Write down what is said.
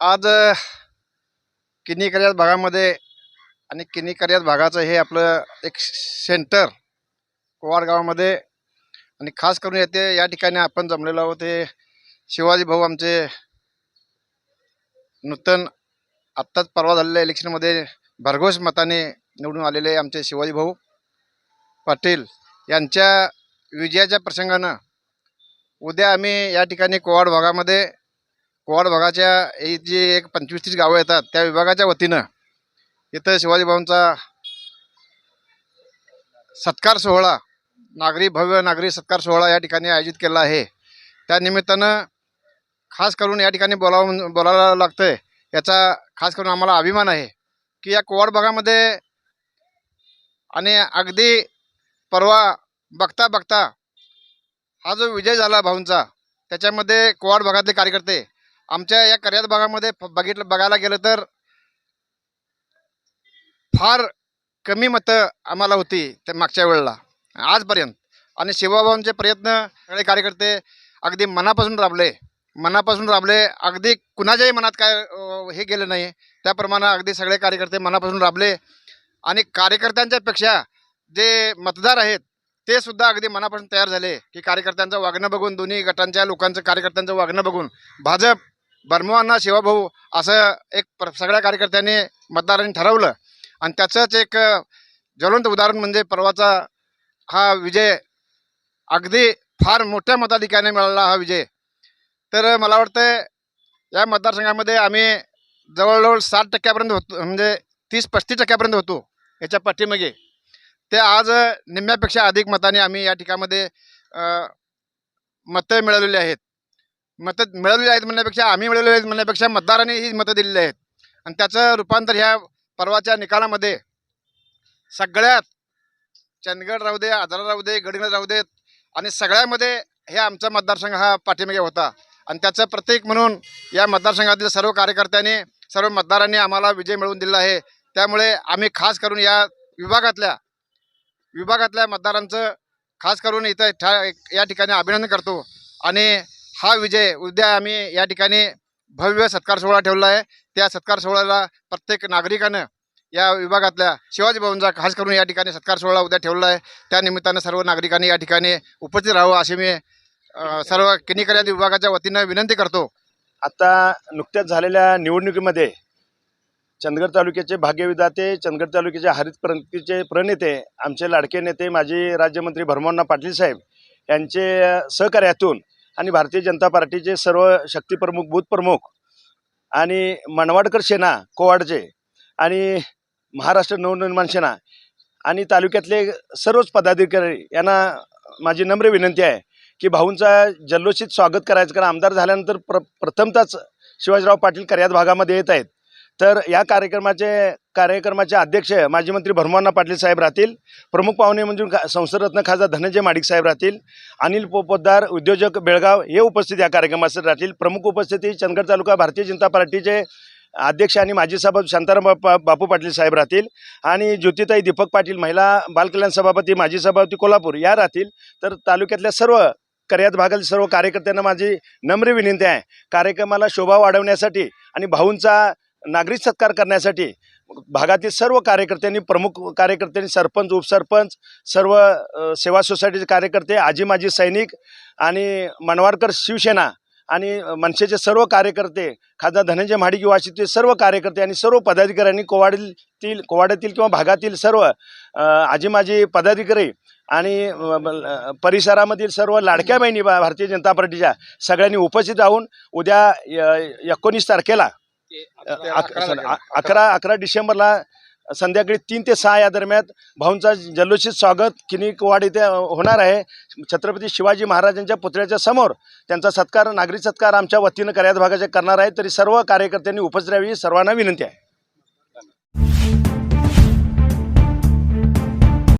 आज किनी कर्यात भागामध्ये आणि किनी कर्यात भागाचं हे आपलं एक सेंटर कोवाड गावामध्ये आणि खास करून येते या ठिकाणी आपण जमलेलो आहोत. ते शिवाजी भाऊ आमचे नूतन आत्ताच परवा झालेल्या इलेक्शनमध्ये भरघोस मताने निवडून आलेले आमचे शिवाजी भाऊ पाटील यांच्या विजयाच्या प्रसंगानं उद्या आम्ही या ठिकाणी कोवाड भागामध्ये कोवाड भागाच्या जे जी एक पंचवीस तीस गावं येतात त्या विभागाच्या वतीनं इथं शिवाजी भाऊंचा सत्कार सोहळा नागरी भव्य नागरी सत्कार सोहळा या ठिकाणी आयोजित केला आहे. त्या निमित्तानं खास करून या ठिकाणी बोलावं बोलायला लागतंय. याचा खास करून आम्हाला अभिमान आहे की या कोवाड भागामध्ये आणि अगदी परवा बघता बघता हा जो विजय झाला भाऊंचा त्याच्यामध्ये कोवाड भागातले कार्यकर्ते आमच्या या कर्यात भागामध्ये फ- बघितलं बघायला गेलं तर फार कमी मतं आम्हाला होती ते मागच्या वेळेला आजपर्यंत. आणि शिवबाबांचे प्रयत्न सगळे कार्यकर्ते अगदी मनापासून राबले. मनापासून राबले अगदी कुणाच्याही मनात काय हे गेलं नाही. त्याप्रमाणे अगदी सगळे कार्यकर्ते मनापासून राबले. आणि कार्यकर्त्यांच्या पेक्षा जे मतदार आहेत ते सुद्धा अगदी मनापासून तयार झाले की कार्यकर्त्यांचं वागणं बघून दोन्ही गटांच्या लोकांचं कार्यकर्त्यांचं वागणं बघून भाजप बर्मवांना सेवाभाऊ असं एक प्र सगळ्या कार्यकर्त्यांनी मतदारांनी ठरवलं. आणि त्याचंच एक ज्वलंत उदाहरण म्हणजे परवाचा हा विजय अगदी फार मोठ्या मताधिक्याने मिळाला हा विजय. तर मला वाटतं या मतदारसंघामध्ये आम्ही जवळजवळ साठ टक्क्यापर्यंत होतो म्हणजे तीस पस्तीस टक्क्यापर्यंत होतो याच्या पाठीमागे. ते आज निम्म्यापेक्षा अधिक मताने आम्ही या ठिकाणामध्ये मतं मिळवलेली आहेत. मतं मिळवलेली आहेत म्हणण्यापेक्षा आम्ही मिळवलेली आहेत म्हणण्यापेक्षा मतदारांनी ही मतं दिलेली आहेत. आणि त्याचं रूपांतर ह्या परवाच्या निकालामध्ये सगळ्यात चंदगड राहू दे आजरा राहू दे गडगड राहू देत आणि सगळ्यामध्ये हे आमचा मतदारसंघ हा पाठीमागे होता. आणि त्याचं प्रतीक म्हणून या मतदारसंघातील सर्व कार्यकर्त्यांनी सर्व मतदारांनी आम्हाला विजय मिळवून दिला आहे. त्यामुळे आम्ही खास करून या विभागातल्या विभागातल्या मतदारांचं खास करून इथं ठा या ठिकाणी अभिनंदन करतो. आणि हा विजय उद्या आम्ही या ठिकाणी भव्य सत्कार सोहळा ठेवला आहे. त्या सत्कार सोहळ्याला प्रत्येक नागरिकानं या विभागातल्या शिवाजी भवनचा खास करून या ठिकाणी सत्कार सोहळा उद्या ठेवला आहे. त्या निमित्तानं सर्व नागरिकांनी या ठिकाणी उपस्थित राहावं अशी मी सर्व किनीकर्यात विभागाच्या वतीनं विनंती करतो. आता नुकत्याच झालेल्या निवडणुकीमध्ये चंदगड तालुक्याचे भाग्यविधाते चंदगड तालुक्याचे हरित क्रांतीचे प्रणेते आमचे लाडके नेते माजी राज्यमंत्री भरमोहन्ना पाटील साहेब यांचे सहकार्यातून आणि भारतीय जनता पार्टीचे सर्व शक्तीप्रमुख बूथ प्रमुख आणि मनवाडकर सेना कोवाडचे आणि महाराष्ट्र नवनिर्माण सेना आणि तालुक्यातले सर्वच पदाधिकारी यांना माझी नम्र विनंती आहे की भाऊंचा जल्लोषित स्वागत करायचं कारण आमदार झाल्यानंतर प्र प्रथमतच शिवाजीराव पाटील कर्यात भागामध्ये येत आहेत. तर या कार्यक्रमाचे कार्यक्रमाचे अध्यक्ष माजी मंत्री भरमोहन्ना पाटील साहेब राहतील. प्रमुख पाहुणे म्हणजे खा- संसदरत्न खासदार धनंजय माडिक साहेब राहतील. अनिल पोपोद्दार उद्योजक बेळगाव हे उपस्थित या कार्यक्रमासाठी राहतील. प्रमुख उपस्थिती चंदगड तालुका भारतीय जनता पार्टीचे अध्यक्ष आणि माजी सभापती शांताराम बापू पाटील साहेब राहतील. आणि ज्योतिताई दीपक पाटील महिला बालकल्याण सभापती माजी सभापती कोल्हापूर या राहतील. तर तालुक्यातल्या सर्व कर्यात भागातील सर्व कार्यकर्त्यांना माझी नम्र विनंती आहे. कार्यक्रमाला शोभा वाढवण्यासाठी आणि भाऊंचा नागरिक सत्कार करण्यासाठी भागातील सर्व कार्यकर्त्यांनी प्रमुख कार्यकर्त्यांनी सरपंच उपसरपंच सर्व सेवा सोसायटीचे कार्यकर्ते आजी माजी सैनिक आणि मनवारकर शिवसेना आणि मनसेचे सर्व कार्यकर्ते खासदार धनंजय महाडिक युवाशीचे सर्व कार्यकर्ते आणि सर्व पदाधिकाऱ्यांनी कोवाडीतील कोवाड्यातील किंवा भागातील सर्व आजी माजी पदाधिकारी आणि परिसरामधील सर्व लाडक्या बहिणी भारतीय जनता पार्टीच्या सगळ्यांनी उपस्थित राहून उद्या य- एकोणीस तारखेला अकरा अकरा डिसेंबरला संध्याकाळी तीन ते सहा या दरम्यान भाऊंचा जल्लोषित स्वागत किनी वाड इथे होणार आहे. छत्रपती शिवाजी महाराजांच्या पुतळ्याच्या समोर त्यांचा सत्कार नागरिक सत्कार आमच्या वतीनं कर्यात भागाचे करणार आहे. तरी सर्व कार्यकर्त्यांनी उपस्थित राहावी सर्वांना विनंती आहे.